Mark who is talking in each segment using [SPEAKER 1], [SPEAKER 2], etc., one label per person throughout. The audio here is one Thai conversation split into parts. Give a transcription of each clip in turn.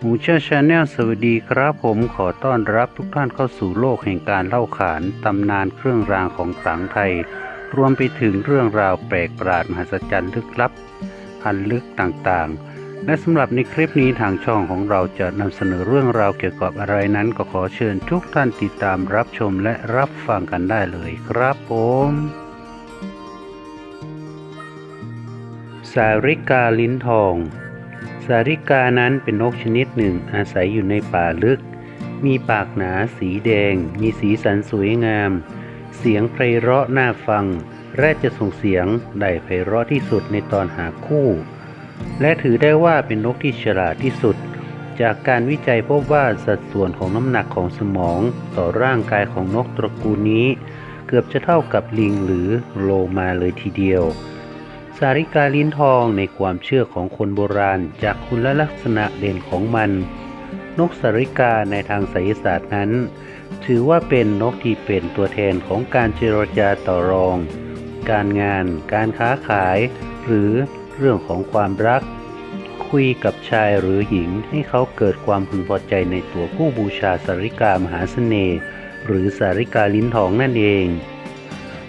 [SPEAKER 1] หมูเชื่อชาแนลสวัสดีครับผมขอต้อนรับทุกท่านเข้าสู่โลกแห่งการเล่าขานตำนานเครื่องรางของขลังไทย รวมไปถึงเรื่องราวแปลกประหลาดมหัศจรรย์ลึกลับพันลึกต่างๆ และสำหรับในคลิปนี้ทางช่องของเราจะนำเสนอเรื่องราวเกี่ยวกับอะไรนั้นก็ขอเชิญทุกท่านติดตามรับชมและรับฟังกันได้เลยครับผมสาริกาลิ้นทอง สาริกานั้นเป็นนกชนิดหนึ่งอาศัยอยู่ในป่าลึก มีปากหนาสีแดง มีสีสันสวยงาม เสียงไพเราะน่าฟัง และจะส่งเสียงได้ไพเราะที่สุดในตอนหาคู่ และถือได้ว่าเป็นนกที่ฉลาดที่สุด จากการวิจัยพบว่าสัดส่วนของน้ำหนักของสมองต่อร่างกายของนกตระกูลนี้ เกือบจะเท่ากับลิงหรือโลมาเลยทีเดียว สาริกาลิ้นทองในความเชื่อของคนโบราณจากคุณลักษณะเด่นของมัน นกสาริกาในทางไสยศาสตร์นั้น ถือว่าเป็นนกที่เป็นตัวแทนของการเจรจาต่อรอง การงาน การค้าขาย หรือเรื่องของความรัก คุยกับชายหรือหญิงให้เขาเกิดความพึงพอใจในตัวผู้บูชาสาริกามหาเสน่ห์หรือสาริกาลิ้นทองนั่นเอง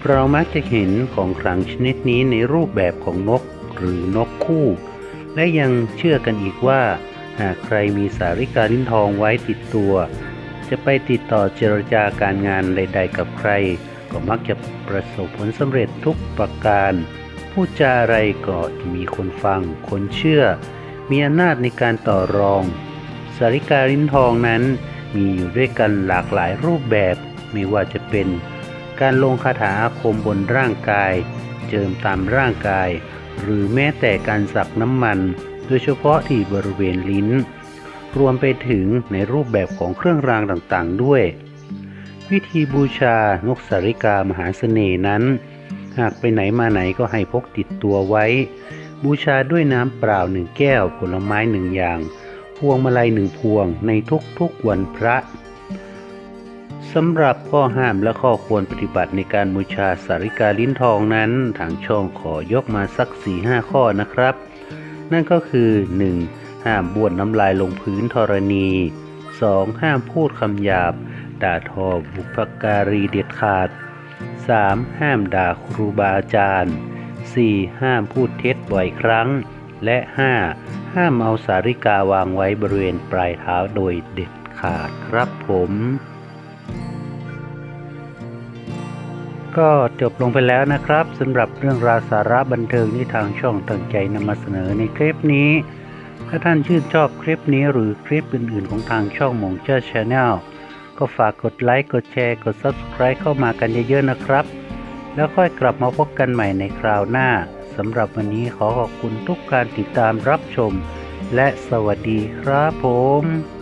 [SPEAKER 1] เรามักจะเห็นของขลังชนิดนี้ในรูปแบบของนกหรือนกคู่ และยังเชื่อกันอีกว่า หากใครมีสาริกาลิ้นทองไว้ติดตัว จะไปติดต่อเจรจาการงานใด ๆ กับใคร ก็มักจะประสบผลสำเร็จทุกประการ พูดจาอะไรก็จะมีคนฟัง คนเชื่อ มีอำนาจในการต่อรอง สาริกาลิ้นทองนั้นมีอยู่ด้วยกันหลากหลายรูปแบบไม่ว่าจะเป็น การลงคาถาอาคมบนร่างกาย เจิมตามร่างกาย หรือแม้แต่การสักน้ำมัน โดยเฉพาะที่บริเวณลิ้น รวมไปถึงในรูปแบบของเครื่องรางต่างๆ ด้วย วิธีบูชานกสาริกามหาเสน่ห์นั้น หากไปไหนมาไหนก็ให้พกติดตัวไว้ บูชาด้วยน้ำเปล่าหนึ่งแก้วผลไม้หนึ่งอย่าง พวงมาลัยหนึ่งพวงในทุกๆวันพระ สำหรับข้อห้ามและข้อควรปฏิบัติในการบูชาสาริกาลิ้นทองนั้น ทางช่องขอยกมาสัก4ีหข้อนะครับ นั่นก็คือ 1. ห้ามบ้วนน้ำลายลงพื้นธรณี 2. ห้ามพูดคำหยาบ ด่าทอบุพการีเด็ดขาด 3. ห้ามด่าครูบาอาจารย์ 4. ห้ามพูดเท็จบ่อยครั้ง และ 5. ห้ามเอาสาริกาวางไว้บริเวณปลายเท้าโดยเด็ดขาดครับผม ก็จบลงไปแล้วนะครับสำหรับเรื่องราวสาระบันเทิงที่ทางช่องตั้งใจนำมาเสนอในคลิปนี้ ถ้าท่านชื่นชอบคลิปนี้หรือคลิปอื่นๆ ของทางช่องมงเจ้าชาแนลก็ฝากกดไลค์กดแชร์กด Subscribe เข้ามากันเยอะๆนะครับ แล้วค่อยกลับมาพบกันใหม่ในคราวหน้าสำหรับวันนี้ขอขอบคุณทุกการติดตามรับชม และสวัสดีครับผม